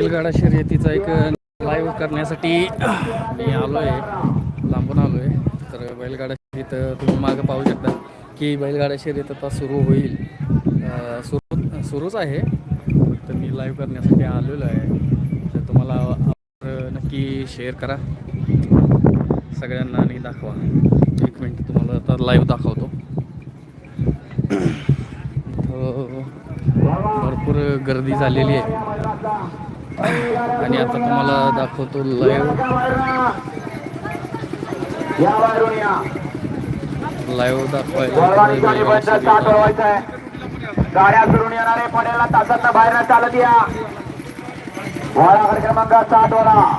बैलगाडा शर्यतीचा एक लाईव्ह करण्यासाठी मी आलो आहे लांबून आलो आहे तर बैलगाडा शर्यत तुम्ही मागं पाहू शकता की बैलगाडा शर्यत आता सुरू होईल. सुरू सुरूच आहे. तर मी लाईव्ह करण्यासाठी आलेलो आहे. तर तुम्हाला नक्की शेअर करा. सगळ्यांना आणि दाखवा. एक मिनिट तुम्हाला आता लाईव्ह दाखवतो. भरपूर गर्दी झालेली आहे. आणि आता तुम्हाला दाखवतो लाईव्ह लाईव्ह दाखवायला गाड्या फिरून येणारे पडेला तासात बाहेर न चालत या. वळाकडे क्रमांक साठ वळा.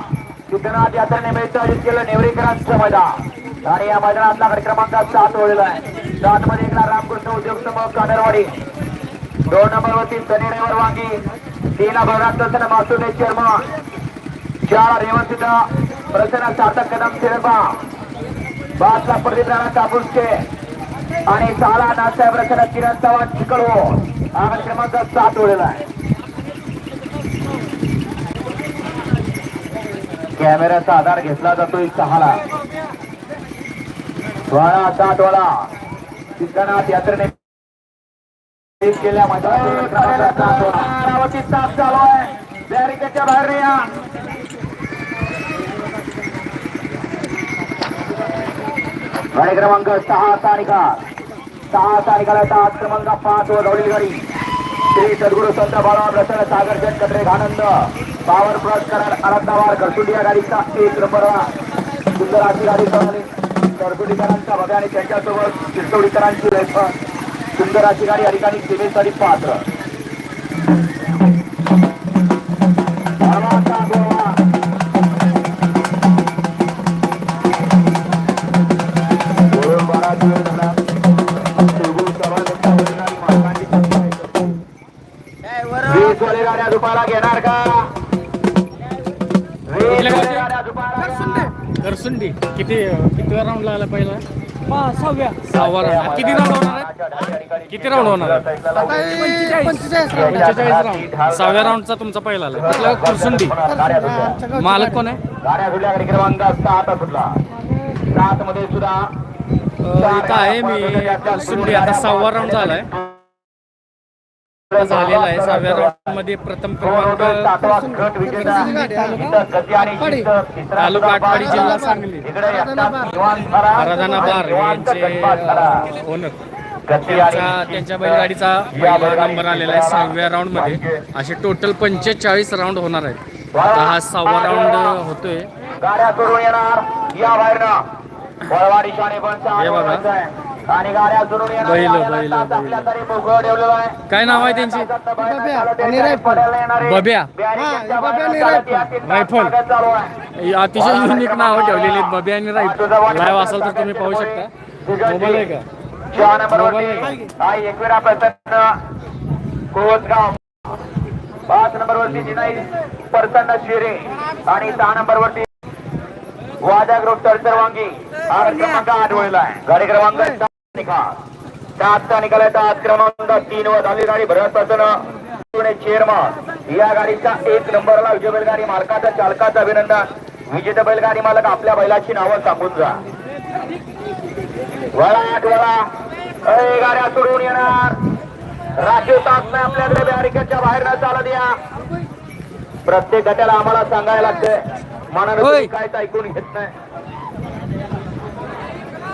सिद्धनाथ यात्रेनिमित्त आयोजित केलं नेवरीकरांचं मैदान. आणि या मैदानातला क्रमांक सात वळलेला आहे. सात मध्ये एकला रामकृष्ण उद्योग समूह कानरवाडी. दोन नंबर वरती वांगी. तीन भगवान दर्शन मासुदे चेअरमन चार रेवंत प्रसन्न सार्थक कदम शिरपा पाचला प्रदीप राणा कापूसचे आणि सहाला नाथसाहेब रचना किरण चव्हाण चिकळो आगड क्रमांक सात ओढलेला आहे. कॅमेऱ्याचा आधार घेतला जातोय सहाला. सोळा सात वाला. सिद्धनाथ यात्रेने अमरावती साफ चालू आहे बॅरिकेडच्या बाहेर नाही या. गाडी क्रमांक सहा तारिका सहा तारिकाला सात क्रमांक पाच वर गवळी गाडी श्री सद्गुरु संत बाळा प्रसन्न सागर जन कत्रे आनंद पावर प्लस करार आराधनावार करसुंडी या गाडीचा एक नंबर सुंदर अशी गाडी पळाली करसुंडीकरांचा भव्य आणि त्यांच्यासोबत चिरतोडीकरांची रेफर सुंदर अशी गाडी या ठिकाणी सीमेसाठी पात्र. गाड्या दुपारा घेणार का? किती किती राऊंड लागला पहिला? सहाव्या. सहावा राऊंड. किती राऊंड होणार आहे किती राऊंड होणार आहे पंचेचाळीस राऊंड. सहाव्या राऊंडचा तुमचा पहिला आला. कुठला? करसुंडी. मालक कोण आहे? इथं आहे मी. करसुंडी आता सहावा राऊंड झालाय. झालेला आहे. सहाव्या राऊंडमध्ये प्रथम क्रमांक तालुका बारा. जिल्हा सांगली इकडे एकटाच निवांत खरा. राधाना बार यांचे. ओनर आणि त्यांच्या त्यांच्या बैलगाडीचा नंबर आलेला आहे सहाव्या राऊंडमध्ये असे टोटल पंचेचाळीस राऊंड होणार आहेत. आता हा सहावा राऊंड होतोय. हे बघा. बैल, बैल, काय नाव आहे त्यांची? बब्या रायफल. बब्या. बब्या आणि रायफल. रायफल. चालू आहे. अतिशय युनिक नावं ठेवलेली आहेत बबी आणि राईट लाईव्ह असेल तर तुम्ही पाहू शकता. मोबाईल आहे का? सहा नंबर मोबाईल वरती एकविरा प्रसन्न कोसगाव पाच नंबर वरती जिनाई प्रसन्न शिरे. आणि सहा नंबर वरती वाजा ग्रुप तरसर वांगी. हा क्रमांक आठ वळला आहे. गाडी क्रमांक निकाल सातचा निकाल आहे क्रमांक तीन वर झाली गाडी भरतपासून चेअरमन या गाडीचा एक नंबरला विजय बैलगाडी मालकाचा चालकाचं अभिनंदन. विजेता बैलगाडी मालक आपल्या बैलाची नावं सांगून जा. वळा आठ वळा. अरे गाड्या सोडून येणार. राखीव तास नाही आपल्याकडे बॅरिकेडच्या बाहेर न चालत या. प्रत्येक गटाला आम्हाला सांगायला लागतंय. मनानं काहीच ऐकून घेत नाही.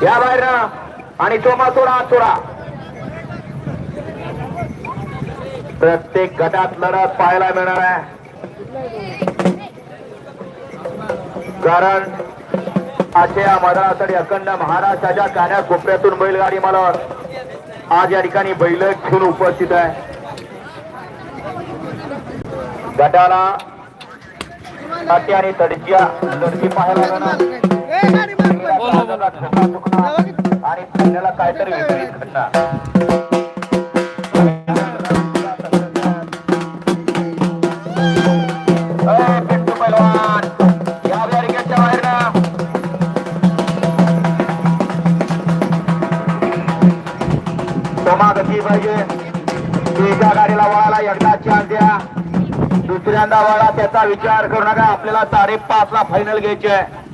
या बाहेर आणि सोमा सोडा आत सोडा. प्रत्येक गटात लढत पाहायला मिळणार आहे. कारण आजच्या या मैदानासाठी अखंड महाराष्ट्राच्या कान्या कोपऱ्यातून बैलगाडी मला आज या ठिकाणी बैल घेऊन उपस्थित आहे. गटाला आणि तडच्या लढती पाहायला मिळणार. आपल्याला काहीतरी विपरीत घडणार पाहिजे? एका गाडीला वळाला एकदा चान्स द्या. दुसऱ्यांदा वळा त्याचा विचार करू नका. आपल्याला साडेपाच ला फायनल घ्यायची आहे.